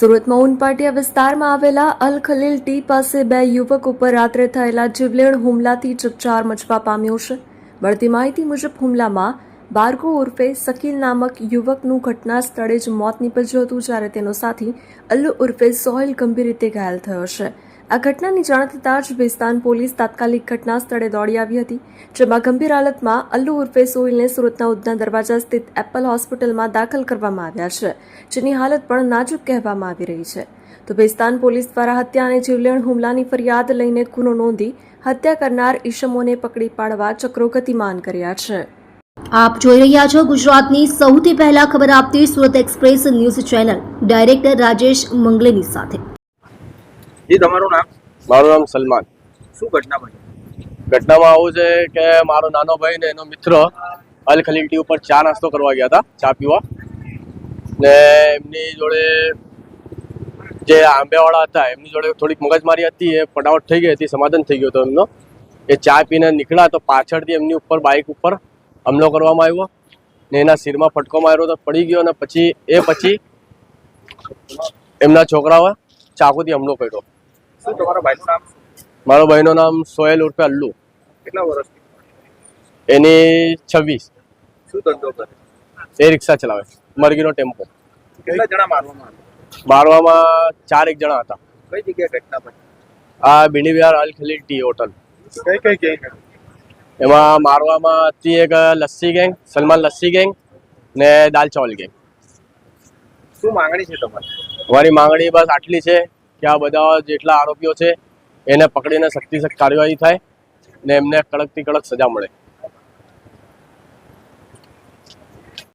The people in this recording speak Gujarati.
સુરતમાં ઉનપાટિયા વિસ્તારમાં આવેલા અલ ખલીલ ટી પાસે બે યુવક ઉપર રાત્રે થયેલા જીવલેણ હુમલાથી ચકચાર મચવા પામ્યો છે. મળતી માહિતી મુજબ હુમલામાં બાર્ગો ઉર્ફે શકીલ નામક યુવકનું ઘટના સ્થળે જ મોત નીપજ્યું હતું, જ્યારે તેનો સાથી અલ્લુ ઉર્ફે સોહેલ ગંભીર રીતે ઘાયલ થયો છે. આ ઘટનાની જાણ થતાં જ બેસ્તાન પોલીસ તાત્કાલિક ઘટના સ્થળે દોડી આવી હતી, જેમાં ગંભીર હાલતમાં અલ્લુ ઉર્ફે સોહિલને સુરતના ઉદના દરવાજા સ્થિત એપલ હોસ્પિટલમાં દાખલ કરવામાં આવ્યા છે, જેની હાલત પણ નાજુક કહેવામાં આવી રહી છે. તો બેસ્તાન પોલીસ દ્વારા હત્યા અને જીવલેણ હુમલાની ફરિયાદ લઈને ગુનો નોંધી હત્યા કરનાર ઈશમોને પકડી પાડવા ચક્રો ગતિમાન કર્યા છે. આપ જોઈ રહ્યા છો ગુજરાતની સૌથી પહેલા ખબર આપતી Surat express news channel, director Rajesh મંગલેની સાથે. જી તમારું નામ? મારું નામ સલમાન. શું ઘટના બની? ઘટનામાં આવું છે કે મારો નાનો ભાઈ ને એનો મિત્ર અલ ખલીલટી ઉપર ચા નાસ્તો કરવા ગયા હતા ચા પીવા. ને એમની જોડે જે આંબેવાળા હતા એમની જોડે થોડીક મગજમારી હતી એ ફટાફટ થઈ ગઈ હતી સમાધાન થઈ ગયો હતું એમનો. એ ચા પીને નીકળ્યા તો પાછળથી એમની ઉપર બાઇક ઉપર હમલો કરવામાં આવ્યો ને એના શિરમાં ફટકો માર્યો તો પડી ગયો અને પછી એ પછી એમના છોકરાઓએ ચાકુથી હુમલો કર્યો. શું તમારા ભાઈનું નામ? મારો ભાઈનું નામ સોહેલ ઉર્ફે અલ્લુ. કેટલા વર્ષ એની છવ્વીસ. શું ધંધો કરે? એ રિક્ષા ચલાવે મરગીનો ટેમ્પો. કેટલા જણા મારવામાં મારવામાં ચાર એક જણા હતા. કઈ જગ્યાએ ઘટના બની? આ ભીંડી વિહાર અલ ખલીલ ટી હોટલ. કઈ કઈ ગેંગ એમાં મારવામાં હતી એક લસ્સી ગેંગ સલમાન લસ્સી ગેંગ ને દાલ ચાવલ ગેંગ. શું માંગણી છે તમારી? અમારી માંગણી બસ આટલી છે. કે આ બધા જેટલા આરોપીઓ છે, એને પકડીને સખ્તી સખ્ત કાર્યવાહી થાય ને એમને કડકથી કડક સજા મળે.